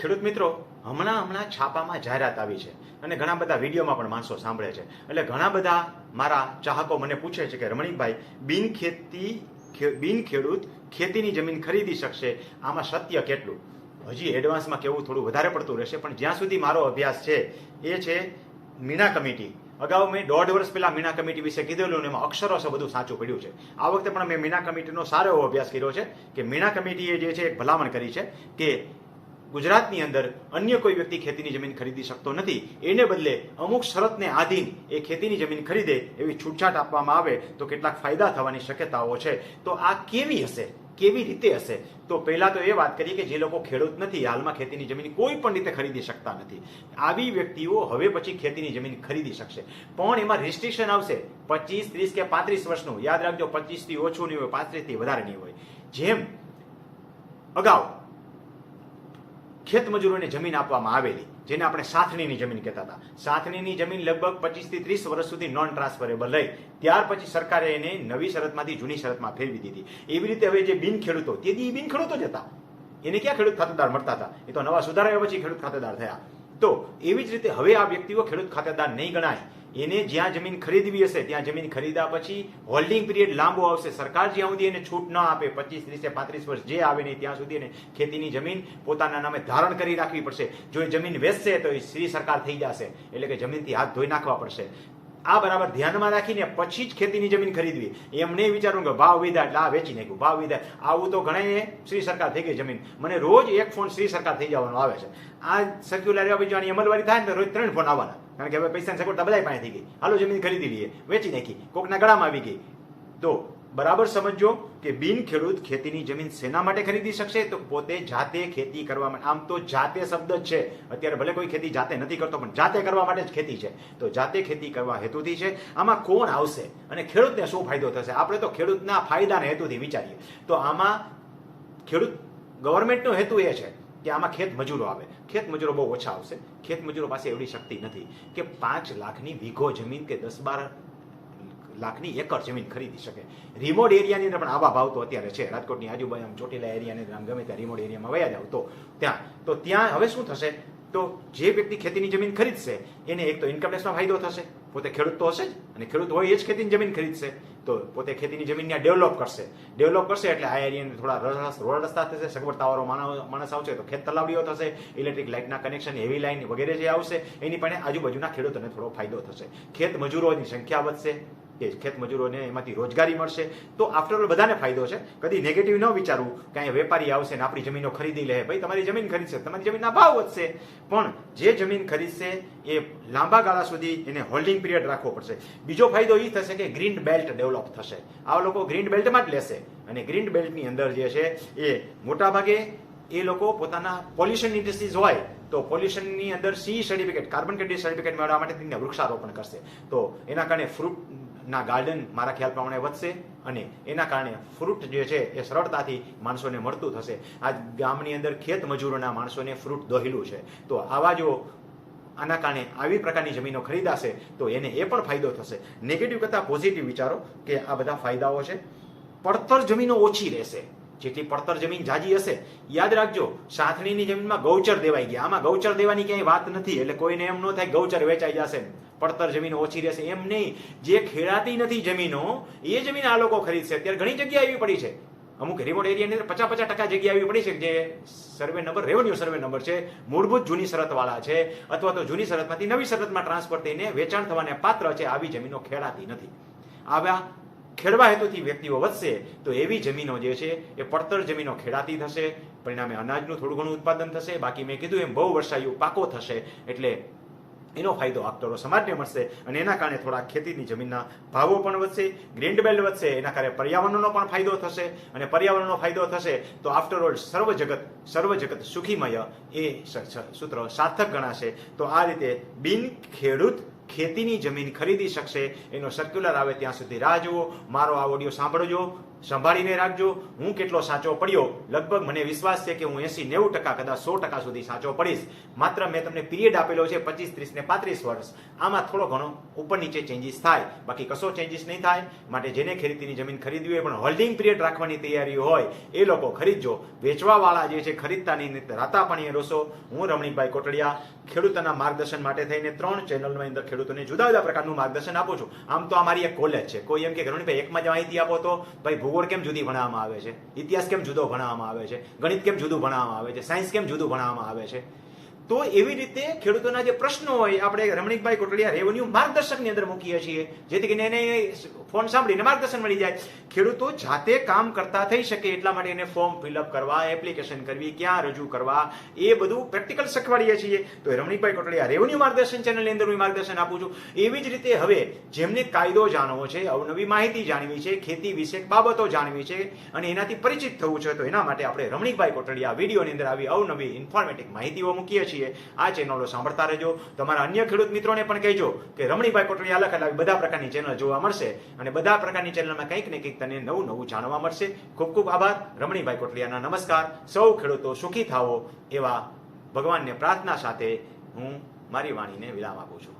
ખેડૂત મિત્રો, હમણાં હમણાં છાપામાં જાહેરાત આવી છે અને ઘણા બધા વિડીયોમાં પણ માણસો સાંભળે છે. એટલે ઘણા બધા મારા ચાહકો મને પૂછે છે કે, રમણીકભાઈ, બિન ખેતી બિન ખેડૂત ખેતીની જમીન ખરીદી શકશે? આમાં સત્ય કેટલું? હજી એડવાન્સમાં કેવું થોડું વધારે પડતું રહેશે, પણ જ્યાં સુધી મારો અભ્યાસ છે, એ છે મીણા કમિટી. અગાઉ મેં દોઢ વર્ષ પહેલાં મીણા કમિટી વિશે કીધેલું અને એમાં છે બધું સાચું પડ્યું છે. આ વખતે પણ મેં મીણા કમિટીનો સારો એવો અભ્યાસ કર્યો છે કે મીણા કમિટીએ જે છે, એક ભલામણ કરી છે કે ગુજરાતની અંદર અન્ય કોઈ વ્યક્તિ ખેતીની જમીન ખરીદી શકતો નથી. એને બદલે અમુક શરતને આધીન એ ખેતીની જમીન ખરીદે એવી છૂટછાટ આપવામાં આવે તો કેટલાક ફાયદા થવાની શક્યતાઓ છે. તો આ કેવી હશે? કેવી રીતે હશે? તો પહેલા તો એ વાત કરીએ કે જે લોકો ખેડૂત નથી, હાલમાં ખેતીની જમીન કોઈ પણ રીતે ખરીદી શકતા નથી. આવી વ્યક્તિઓ હવે પછી ખેતીની જમીન ખરીદી શકશે. પણ એમાં રિસ્ટ્રિક્શન આવશે. પચીસ, ત્રીસ કે પાંત્રીસ વર્ષનું. યાદ રાખજો, પચીસથી ઓછું નહીં હોય, પાંત્રીસથી વધારે નહીં હોય. જેમ અગાઉ ખેત મજૂરોને જમીન આપવામાં આવેલી, જેને આપણે સાથણીની જમીન કહેતા હતા. સાથણીની જમીન લગભગ પચીસથી ત્રીસ વર્ષ સુધી નોન ટ્રાન્સફરેબલ રહી. ત્યાર પછી સરકારે એને નવી શરતમાંથી જૂની શરતમાં ફેરવી દીધી. એવી રીતે હવે જે બિન ખેડૂતો તેથી બિન ખેડૂતો જ હતા. એને ક્યાં ખેડૂત ખાતેદાર મળતા હતા? એ તો નવા સુધારા પછી ખેડૂત ખાતેદાર થયા. તો એવી જ રીતે હવે આ વ્યક્તિઓ ખેડૂત ખાતેદાર નહીં ગણાય. એને જ્યાં જમીન ખરીદવી હશે, ત્યાં જમીન ખરીદ્યા પછી હોલ્ડિંગ પીરિયડ લાંબો આવશે. સરકાર જ્યાં સુધી એને છૂટ ન આપે, પચીસ, ત્રીસ, પાંત્રીસ વર્ષ જે આવે નહીં ત્યાં સુધી એને ખેતીની જમીન પોતાના નામે ધારણ કરી રાખવી પડશે. જો એ જમીન વેચશે તો એ શ્રી સરકાર થઈ જશે. એટલે કે જમીનથી હાથ ધોઈ નાખવા પડશે. આ બરાબર ધ્યાનમાં રાખીને પછી જ ખેતીની જમીન ખરીદવી. એમ નહીં વિચારવું કે ભાવ વિધા એટલે આ વેચી નાખ્યું, ભાવ વિધા. આવું તો ઘણા શ્રી સરકાર થઈ ગઈ જમીન. મને રોજ એક ફોન શ્રી સરકાર થઈ જવાનો આવે છે. આ સર્ક્યુલર એવા આની અમલવારી થાય ને રોજ ત્રણ ફોન આવવાના. કારણ કે હવે પૈસાની સગવડતા બધા પાસે થઈ ગઈ. હાલો જમીન ખરીદી લઈએ. વેચી નાખી. કોકના ગળામાં આવી ગઈ. તો બરાબર સમજો કે બિન ખેડૂત ખેતીની જમીન શેના માટે ખરીદી શકશે? તો પોતે જાતે ખેતી કરવા માટે. આમ તો જાતે શબ્દ જ છે. અત્યારે ભલે કોઈ ખેતી જાતે નથી કરતો, પણ જાતે કરવા માટે જ ખેતી છે. તો જાતે ખેતી કરવા હેતુથી છે. આમાં કોણ આવશે અને ખેડૂતને શું ફાયદો થશે? આપણે તો ખેડૂતના ફાયદાના હેતુથી વિચારીએ. તો આમાં ખેડૂત ગવર્મેન્ટનો હેતુ એ છે કે આમાં ખેત મજૂરો આવે. ખેત મજૂરો બહુ ઓછા આવશે. ખેત મજૂરો પાસે એવડી શક્તિ નથી કે પાંચ લાખની વીઘો જમીન કે દસ બાર લાખની એકર જમીન ખરીદી શકે. રિમોટ એરિયાની અંદર પણ આવા ભાવ તો અત્યારે છે. રાજકોટની આજુબાજુ આમ ચોટીલા એરિયાની અંદર આમ ગમે ત્યાં રિમોટ એરિયામાં વયા જાવ તો ત્યાં. તો ત્યાં હવે શું થશે? તો જે વ્યક્તિ ખેતીની જમીન ખરીદશે, એને એક તો ઇન્કમ ટેક્સનો ફાયદો થશે. પોતે ખેડૂત તો હશે જ, અને ખેડૂત હોય એ જ ખેતીની જમીન ખરીદશે. તો પોતે ખેતીની જમીનને ડેવલપ કરશે. ડેવલપ કરશે એટલે આ એરિયાને થોડા રોડ રસ્તા થશે સગવડતાવાળો ટાવરો માણસ આવશે તો ખેત તલાવડીઓ થશે ઇલેક્ટ્રિક લાઇટના કનેક્શન હેવી લાઇન વગેરે જે આવશે, એની પણ આજુબાજુના ખેડૂતોને થોડો ફાયદો થશે. ખેત મજૂરોની સંખ્યા વધશે. કે ખેત મજૂરોને એમાંથી રોજગારી મળશે. તો આફ્ટરઓલ બધાને ફાયદો છે. કદી નેગેટિવ ન વિચારવું કે અહીંયા વેપારી આવશે ને આપણી જમીનો ખરીદી લે. ભાઈ, તમારી જમીન ખરીદશે. તમારી જમીનના ભાવ વધશે. પણ જે જમીન ખરીદશે એ લાંબા ગાળા સુધી એને હોલ્ડિંગ પીરિયડ રાખવો પડશે. બીજો ફાયદો એ થશે કે ગ્રીન બેલ્ટ ડેવલપ થશે. આ લોકો ગ્રીન બેલ્ટમાં જ લેશે. અને ગ્રીન બેલ્ટની અંદર જે છે એ મોટાભાગે એ લોકો પોતાના પોલ્યુશન ઇન્ડસ્ટ્રીઝ હોય તો પોલ્યુશનની અંદર C certificate carbon credit certificate મેળવવા માટે તેમને વૃક્ષારોપણ કરશે. તો એના કારણે ફ્રૂટના ગાર્ડન મારા ખ્યાલ પ્રમાણે વધશે અને એના કારણે ફ્રૂટ જે છે એ સરળતાથી માણસોને મળતું થશે. આ ગામની અંદર ખેત મજૂરોના માણસોને ફ્રૂટ દોહેલું છે. તો આવા જો આના કારણે આવી પ્રકારની જમીનો ખરીદાશે, તો એને એ પણ ફાયદો થશે. નેગેટિવ કરતાં પોઝિટિવ વિચારો કે આ બધા ફાયદાઓ છે. પડતર જમીનો ઓછી રહેશે. જેટલી પડતર જમીન જાજી હશે, યાદ રાખજો, સાથણીની જમીનમાં ગૌચર દેવાઈ ગયા. આમાં ગૌચર દેવાની ક્યાંય વાત નથી, એટલે કોઈને એમ ન થાય ગૌચર વેચાઈ જશે. પડતર જમીન ઓછી રહેશે. એમ નહીં. જે ખેડાતી નથી જમીનો, એ જમીન આ લોકો ખરીદશે. અત્યારે ઘણી જગ્યા એવી પડી છે. અમુક રિમોટ એરિયાની અંદર પચાસ પચાસ ટકા જગ્યા એવી પડી છે જે survey number revenue survey number છે. મૂળભૂત જૂની શરતવાળા છે, અથવા તો જૂની શરતમાંથી નવી શરતમાં ટ્રાન્સફર થઈને વેચાણ થવાને પાત્ર છે, આવી જમીનો ખેડાતી નથી. આવા ખેડવા હેતુથી વ્યક્તિઓ વધશે, તો એવી જમીનો જે છે, એ પડતર જમીનો ખેડાતી થશે, પરિણામે અનાજનું થોડું ઘણું ઉત્પાદન થશે, બાકી મેં કીધું એમ બહુ વર્ષાયુ પાકો થશે, એટલે એનો ફાયદો આપતરો સમાજને મળશે, અને એના કારણે થોડા ખેતીની જમીનના ભાવો પણ વધશે, ગ્રીન બેલ્ટ વધશે, એના કારણે પર્યાવરણનો પણ ફાયદો થશે, અને પર્યાવરણનો ફાયદો થશે, તો આફ્ટર ઓલ સર્વ જગત સર્વ જગત સુખીમય એ સૂત્ર સાર્થક ગણાશે, તો આ રીતે બિન ખેડૂત ખેતીની જમીન ખરીદી શકશે, એનો સર્ક્યુલર આવે ત્યાં સુધી રાહ જુઓ. મારો આ ઓડિયો સાંભળજો. સંભાળીને રાખજો. હું કેટલો સાચો પડ્યો? લગભગ મને વિશ્વાસ છે કે હું એસી નેવું ટકા કદાચ સો ટકા સુધી સાચો પડીશ. માત્ર મેં તમને પીરિયડ આપેલો છે પચીસ, ત્રીસ ને પાંત્રીસ વર્ષ. આમાં થોડો ઘણો ઉપર નીચે ચેન્જીસ થાય. બાકી કશો ચેન્જીસ નહીં થાય. માટે જેને ખેતીની જમીન ખરીદવી હોય પણ હોલ્ડિંગ પીરિયડ રાખવાની તૈયારી હોય, એ લોકો ખરીદજો. વેચવાવાળા જે છે ખરીદતા નહીં રાતા પાણીએ રોશો હું રમણીકભાઈ કોટડિયા, ખેડૂતોના માર્ગદર્શન માટે થઈને ત્રણ ચેનલની અંદર ખેડૂતોને જુદા જુદા પ્રકારનું માર્ગદર્શન આપું છું. આમ તો અમારી એક કોલેજ છે. કોઈ એમ કે રમણીભાઈ એકમાં જ માહિતી આપો તો? ભાઈ ભૂગોળ કેમ જુદી ભણાવવામાં આવે છે? ઇતિહાસ કેમ જુદો ભણાવવામાં આવે છે? ગણિત કેમ જુદું ભણાવવામાં આવે છે? સાયન્સ કેમ જુદું ભણાવવામાં આવે છે? તો એવી રીતે ખેડૂતોના જે પ્રશ્નો હોય, આપણે રમણીકભાઈ કોટડિયા રેવન્યુ માર્ગદર્શકની અંદર મૂકીએ છીએ. જેથી કરીને એને ફોન સાંભળીને માર્ગદર્શન મળી જાય. ખેડૂતો જાતે કામ કરતા થઈ શકે એટલા માટે એને ફોર્મ ફિલઅપ કરવા એપ્લિકેશન કરવી, ક્યાં રજૂ કરવા, એ બધું પ્રેક્ટિકલ શીખવાડીએ છીએ. તો રમણીકભાઈ કોટડિયા રેવન્યુ માર્ગદર્શન ચેનલની અંદર હું માર્ગદર્શન આપું છું. એવી જ રીતે હવે જેમને કાયદો જાણવો છે, અવનવી માહિતી જાણવી છે, ખેતી વિશે બાબતો જાણવી છે, અને એનાથી પરિચિત થવું છે, તો એના માટે આપણે રમણીકભાઈ કોટડિયા વિડીયોની અંદર આવી અવનવી ઇન્ફોર્મેટિવ માહિતીઓ મૂકીએ છીએ. આ ચેનલો સાંભળતા રહેજો. તમારા અન્ય ખેડૂત મિત્રોને પણ કહેજો કે રમણીભાઈ કોટડિયા અલગ અલગ બધા પ્રકારની ચેનલ જોવા મળશે અને બધા પ્રકારની ચેનલમાં કંઈક ને કંઈક તને નવું નવું જાણવા મળશે. ખૂબ ખૂબ આભાર. રમણીભાઈ કોટડિયાના નમસ્કાર. સૌ ખેડૂતો સુખી થાઓ એવા ભગવાનને પ્રાર્થના સાથે હું મારી વાણીને વિરામ આપું છું.